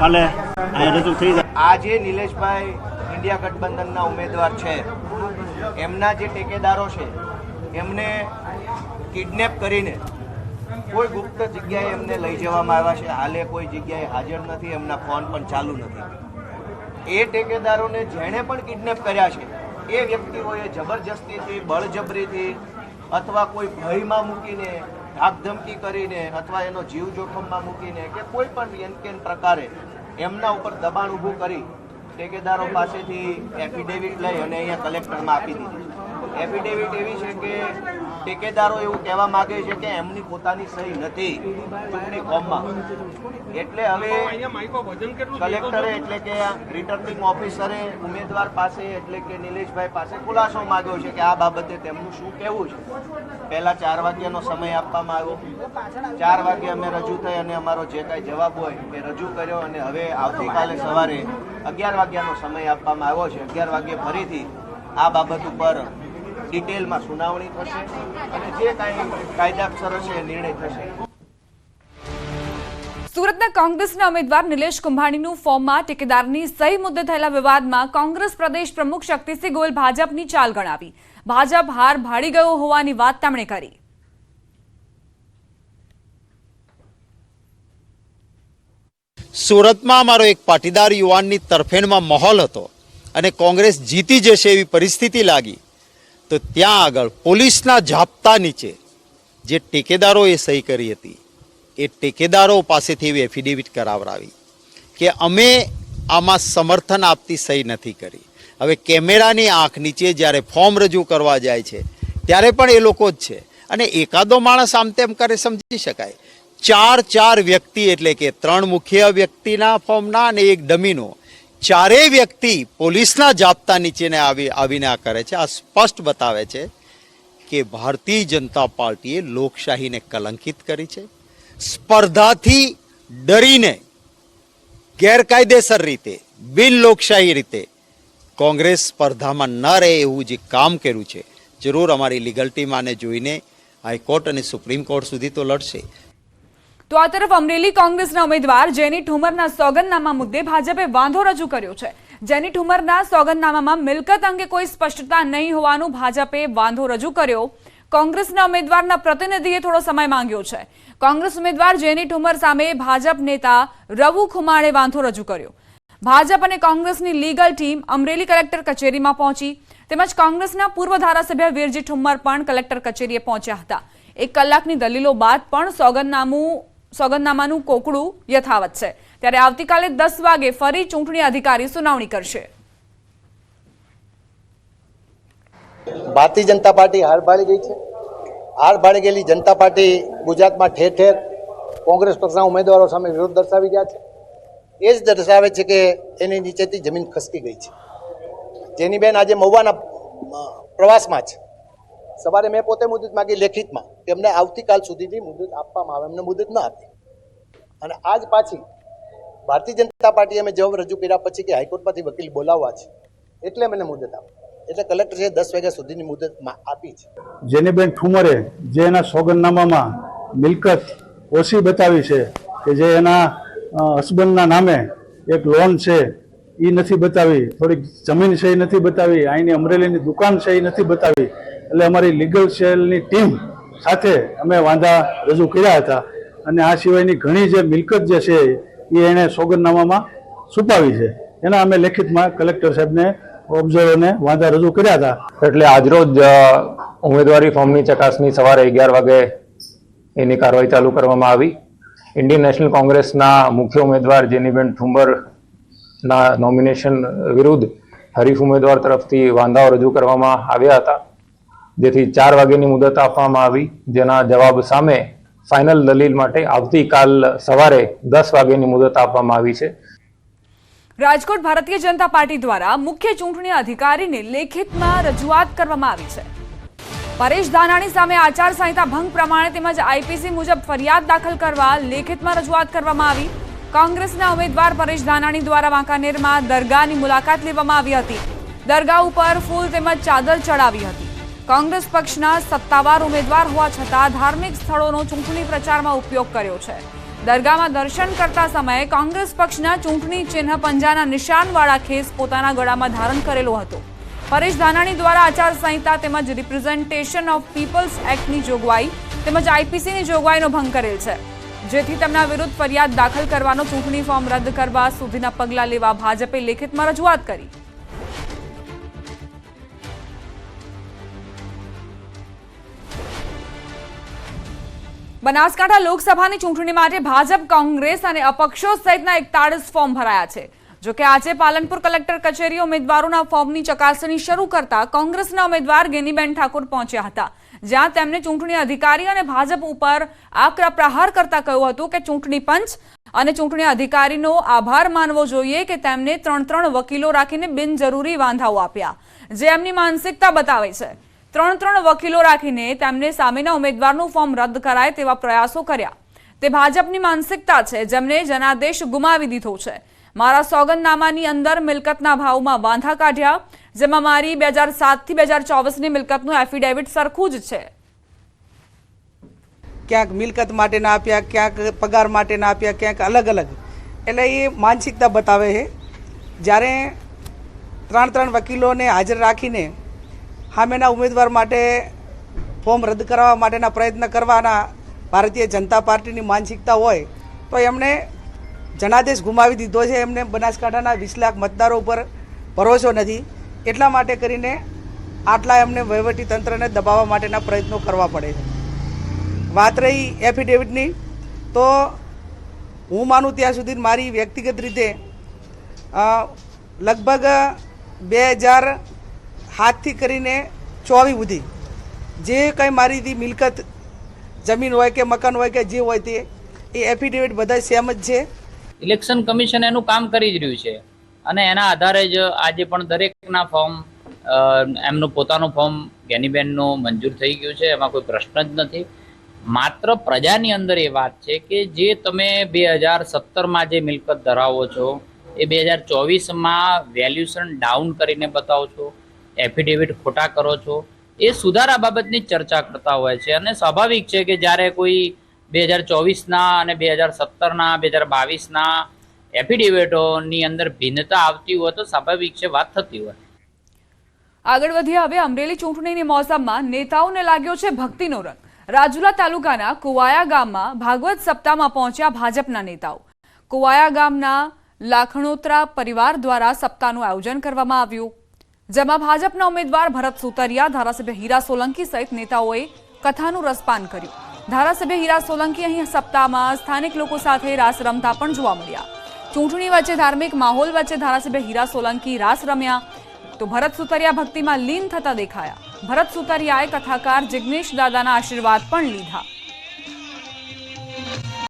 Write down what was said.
કાલે અહીંયા થઈ જાય. આજે નિલેશભાઈ ઇન્ડિયા ગઠબંધનના ઉમેદવાર છે. એમના જે ટેકેદારો છે, એમને કિડનેપ કરીને કોઈ ગુપ્ત જગ્યાએ એમને લઈ જવામાં આવ્યા છે. હાલે કોઈ જગ્યાએ હાજર નથી, એમના ફોન પણ ચાલુ નથી. એ ટેકેદારોને જેણે પણ કિડનેપ કર્યા છે, એ વ્યક્તિઓએ જબરજસ્તીથી, બળજબરીથી અથવા કોઈ ભયમાં મૂકીને ધાકધમકી કરીને અથવા એનો જીવ જોખમમાં મૂકીને કે કોઈ પણ એન કેન પ્રકારે એમના ઉપર દબાણ ઊભું કરી ઠેકેદારો પાસેથી એફિડેવિટ લઈ અને અહીંયા કલેક્ટરમાં આપી દીધી. એફિડેવિટ એવી છે કે ઠેકેદારો એવું કહેવા માંગે છે કે એમની પોતાની સહી નથી ચૂંટણી ફોર્મમાં. એટલે હવે કલેક્ટરે એટલે કે રિટર્નિંગ ઓફિસરે ઉમેદવાર પાસે એટલે કે નિલેશભાઈ પાસે ખુલાસો માંગ્યો છે કે આ બાબતે તેમનું શું કહેવું છે. પહેલા ચાર વાગ્યાનો સમય આપવામાં આવ્યો. ચાર વાગે અમે રજૂ થઈ અને અમારો જે કાંઈ જવાબ હોય એ રજૂ કર્યો અને હવે આવતીકાલે સવારે અગિયાર વાગ્યાનો સમય આપવામાં આવ્યો છે. અગિયાર વાગ્યે ફરીથી આ બાબત ઉપર ડિટેલમાં સુનાવણી થશે અને જે કાંઈ કાયદાસર હશે નિર્ણય થશે. સુરતના કોંગ્રેસના ઉમેદવાર નિલેશ કુંભાણીનું ફોર્મમાં ટેકેદારની સહી મુદ્દે થયેલા વિવાદમાં કોંગ્રેસ પ્રદેશ પ્રમુખ શક્તિસિંહ ગોયલ ભાજપની ચાલ ગણાવી. ભાજપ હાર ભાડી ગયો હોવાની વાત તેમણે કરી. સુરતમાં અમારો એક પાટીદાર યુવાનની તરફેણમાં માહોલ હતો અને કોંગ્રેસ જીતી જશે એવી પરિસ્થિતિ લાગી. તો ત્યાં આગળ પોલીસના જાપ્તા નીચે જે ટેકેદારોએ સહી કરી હતી, એ ટેકેદારો પાસેથી એવી એફિડેવિટ કરાવરાવી કે અમે આમાં સમર્થન આપતી સહી નથી કરી. હવે કેમેરાની આંખ નીચે જ્યારે ફોર્મ રજૂ કરવા જાય છે, ત્યારે પણ એ લોકો જ છે. અને એકાદો માણસ આમ તેમ કરે સમજી શકાય. ચાર ચાર વ્યક્તિ એટલે કે ત્રણ મુખ્ય વ્યક્તિના ફોર્મના અને એક ડમીનો ચારેય વ્યક્તિ પોલીસના જાપ્તા નીચેને આવી આવીને આ કરે છે. આ સ્પષ્ટ બતાવે છે કે ભારતીય જનતા પાર્ટીએ લોકશાહીને કલંકિત કરી છે. સ્પર્ધાથી ડરીને ગેરકાયદેસર રીતે, બિન લોકશાહી રીતે કોંગ્રેસ સ્પર્ધામાં ન રહે એવું જે કામ કર્યું છે, જરૂર અમારી લીગલ ટીમ આને જોઈને હાઈકોર્ટ અને સુપ્રીમ કોર્ટ સુધી તો લડશે. તો આ તરફ અમરેલી કોંગ્રેસના ઉમેદવાર જેની ઠુમરના સોગંદનામા મુદ્દે ભાજપે વાંધો રજૂ કર્યો છે. જેની ઠુમરના સોગંદનામામાં મિલકત અંગે કોઈ સ્પષ્ટતા નહીં હોવાનું ભાજપે વાંધો રજૂ કર્યો. કોંગ્રેસના ઉમેદવારના પ્રતિનિધિએ થોડો સમય માંગ્યો છે. કોંગ્રેસ ઉમેદવાર જેની ઠુમર સામે ભાજપ નેતા રવુ ખુમાણે વાંધો રજૂ કર્યો. ભાજપ અને કોંગ્રેસની લીગલ ટીમ અમરેલી કલેક્ટર કચેરીમાં પહોંચી. તેમજ કોંગ્રેસના પૂર્વ ધારાસભ્ય વીરજી ઠુમ્મર પણ કલેક્ટર કચેરીએ પહોંચ્યા હતા. એક કલાકની દલીલો બાદ પણ સોગંદનામું સોગંદનામાનું કોકડું યથાવત છે. ત્યારે આવતીકાલે દસ વાગે ફરી ચૂંટણી અધિકારી સુનાવણી કરશે. ભારતીય જનતા પાર્ટી હાર ભાળી ગઈ છે. હાર ભાળી ગયેલી જનતા પાર્ટી ગુજરાતમાં ઠેર ઠેર કોંગ્રેસ પક્ષના ઉમેદવારો સામે વિરોધ દર્શાવી રહ્યા છે. એ જ દર્શાવે છે કે એની નીચેથી જમીન ખસકી ગઈ છે. જેની બેન આજે મહુવાના પ્રવાસમાં છે. સવારે મેં પોતે મુદત માગી લેખિતમાં તેમને આવતીકાલ સુધીની મુદત આપવામાં આવે. એમને મુદત ન આપી. અને આજ પાછી ભારતીય જનતા પાર્ટીએ અમે જવાબ રજૂ કર્યા પછી કે હાઈકોર્ટમાંથી વકીલ બોલાવવા છે, એટલે મને મુદત આપી. એટલે કલેક્ટરે દસ વાગ્યા સુધીની મુદત આપી છે. જેનીબેન ઠુમરે જે એના સોગંદનામામાં મિલકત ઓછી બતાવી છે કે જે એના હસબન્ડના નામે એક લોન છે એ નથી બતાવી. થોડીક જમીન છે એ નથી બતાવી. અહીંની અમરેલીની દુકાન છે એ નથી બતાવી. એટલે અમારી લીગલ સેલની ટીમ સાથે અમે વાંધા રજૂ કર્યા હતા. અને આ સિવાયની ઘણી જે મિલકત જે છે એ એણે સોગંદનામામાં છુપાવી છે. એના અમે લેખિતમાં કલેક્ટર સાહેબને ઓબ્ઝર્વરને વાંધા રજૂ કર્યા હતા. એટલે આજરોજ ઉમેદવારી ફોર્મની ચકાસણી સવારે અગિયાર વાગે એની કાર્યવાહી ચાલુ કરવામાં આવી. ઇન્ડિયન નેશનલ કોંગ્રેસના મુખ્ય ઉમેદવાર જેનીબેન ઠુંબરના નોમિનેશન વિરુદ્ધ હરીફ ઉમેદવાર તરફથી વાંધાઓ રજૂ કરવામાં આવ્યા હતા. જેથી ચાર વાગ્યાની મુદત આપવામાં આવી. જેના જવાબ સામે ફાઇનલ દલીલ માટે આવતીકાલ સવારે દસ વાગ્યાની મુદત આપવામાં આવી છે. રાજકોટ ભારતીય જનતા પાર્ટી દ્વારા મુખ્ય ચૂંટણી અધિકારીને લેખિતમાં રજૂઆત કરવામાં આવી છે. પરેશ ધાનાણી સામે આચારસંહિતા ભંગ પ્રમાણે તેમજ આઈપીસી મુજબ ફરિયાદ દાખલ કરવા લેખિતમાં રજૂઆત કરવામાં આવી. કોંગ્રેસના ઉમેદવાર પરેશ ધાનાણી દ્વારા વાંકાનેરમાં દરગાહની મુલાકાત લેવામાં આવી હતી. દરગાહ ઉપર ફૂલ તેમજ ચાદર ચડાવી હતી. કોંગ્રેસ પક્ષના સત્તાવાર ઉમેદવાર હોવા છતાં ધાર્મિક સ્થળોનો ચૂંટણી પ્રચારમાં ઉપયોગ કર્યો છે. દરગાહમાં દર્શન કરતા સમયે કોંગ્રેસ પક્ષના ચૂંટણી ચિહ્ન પંજાના નિશાનવાળા ખેસ પોતાના ગળામાં ધારણ કરેલો હતો. પરેશ ધાનાણી દ્વારા આચારસંહિતા તેમજ રિપ્રેઝન્ટેશન ઓફ પીપલ્સ એક્ટની જોગવાઈ તેમજ આઈપીસીની જોગવાઈનો ભંગ કરેલ છે. જેથી તેમના વિરુદ્ધ ફરિયાદ દાખલ કરવાનો ચૂંટણી ફોર્મ રદ કરવા સુધીના પગલાં લેવા ભાજપે લેખિતમાં રજૂઆત કરી. બનાસકાંઠા લોકસભાની ચૂંટણી માટે ભાજપ, કોંગ્રેસ અને અપક્ષો સહિતના એકતાળીસ ફોર્મ ભરાયા છે. જોકે આજે પાલનપુર કલેક્ટર કચેરી ઉમેદવારોના ફોર્મની ચકાસણી શરૂ કરતા કોંગ્રેસના ઉમેદવાર ગેનીબેન ઠાકોર પહોંચ્યા હતા, જ્યાં તેમને ચૂંટણી અધિકારી અને ભાજપ ઉપર આકરા પ્રહાર કરતા કહ્યું હતું કે ચૂંટણી પંચ અને ચૂંટણી અધિકારીનો આભાર માનવો જોઈએ કે તેમને ત્રણ ત્રણ વકીલો રાખીને બિનજરૂરી વાંધાઓ આપ્યા. જે એમની માનસિકતા બતાવે છે. ત્રણ ત્રણ વકીલો રાખીને તેમને સામેના ઉમેદવારનું ફોર્મ રદ કરાય તેવા પ્રયાસો કર્યા. તે ભાજપની માનસિકતા છે, જેમને જનાદેશ ગુમાવી દીધો છે. મારા સોગંદનામાની અંદર મિલકતના ભાવમાં વાંધા કાઢ્યા, જેમાં મારી બે હજાર સાતથી બે હજાર ચોવીસની મિલકતનું એફિડેવિટ સરખું જ છે. ક્યાંક મિલકત માટે ના આપ્યા, ક્યાંક પગાર માટે ના આપ્યા, ક્યાંક અલગ અલગ. એટલે એ માનસિકતા બતાવે છે. જ્યારે ત્રણ ત્રણ વકીલોને હાજર રાખીને સામેના ઉમેદવાર માટે ફોર્મ રદ કરવા માટેના પ્રયત્ન કરવાના ભારતીય જનતા પાર્ટીની માનસિકતા હોય, તો એમણે જનાદેશ ગુમાવી દીધો છે. એમને બનાસકાંઠાના વીસ લાખ મતદારો ઉપર ભરોસો નથી. એટલા માટે કરીને આટલા એમને તંત્રને દબાવવા માટેના પ્રયત્નો કરવા પડે છે. વાત રહી એફિડેવિટની, તો હું માનું ત્યાં સુધી મારી વ્યક્તિગત રીતે લગભગ બે હજાર હાથથી કરીને ચોવી સુધી જે કંઈ મારી હતી મિલકત, જમીન હોય કે મકાન હોય કે જે હોય તે, એ એફિડેવિટ બધા સેમ જ છે. ઇલેક્શન કમિશન એનું કામ કરી જ રહ્યું છે. અને એના આધારે જ આજે પણ દરેકના ફોર્મ એમનું પોતાનું ફોર્મ ગેનીબેનનું મંજૂર થઈ ગયું છે. એમાં કોઈ પ્રશ્ન જ નથી. માત્ર પ્રજાની અંદર એ વાત છે કે જે તમે બે હજાર સત્તરમાં જે મિલકત ધરાવો છો, એ બે હજાર ચોવીસમાં વેલ્યુશન ડાઉન કરીને બતાવો છો. એફિડેવિટ ખોટા કરો છો, એ સુધારા બાબતની ચર્ચા કરતા હોય છે. અને સ્વાભાવિક છે કે જ્યારે કોઈ બે હજાર ચોવીસના અને બે હજાર સત્તરના, બે હજાર બાવીસના એફિડેવિટોની અંદર ભિન્નતા આવતી હોય તો સ્વાભાવિક છે, વાત થતી હોય. આગળ વધીએ, હવે અમરેલી ચૂંટણીની મોસમમાં નેતાઓને લાગ્યો છે ભક્તિનો રંગ. રાજુલા તાલુકાના કુવાયા ગામમાં ભાગવત સપ્તાહમાં પહોંચ્યા ભાજપના નેતાઓ. કુવાયા ગામના લાખણોત્રા પરિવાર દ્વારા સપ્તાહનું આયોજન કરવામાં આવ્યું. જેમાં ભાજપના ઉમેદવાર ભરત સુતરિયા, ધારાસભ્ય હીરા સોલંકી સહિત નેતાઓએ કથાનું રસપાન કર્યું. ધારાસભ્ય હીરા સોલંકી અહીં સપ્તાહમાં સ્થાનિક લોકો સાથે રાસ રમતા પણ જોવા મળ્યા. ચૂંટણી વચ્ચે ધાર્મિક માહોલ વચ્ચે ધારાસભ્ય હીરા સોલંકી રાસ રમ્યા તો ભરત સુતરિયા ભક્તિમાં લીન થતા દેખાયા. ભરત સુતરિયાએ કથાકાર જિગ્નેશ દાદાના આશીર્વાદ પણ લીધા.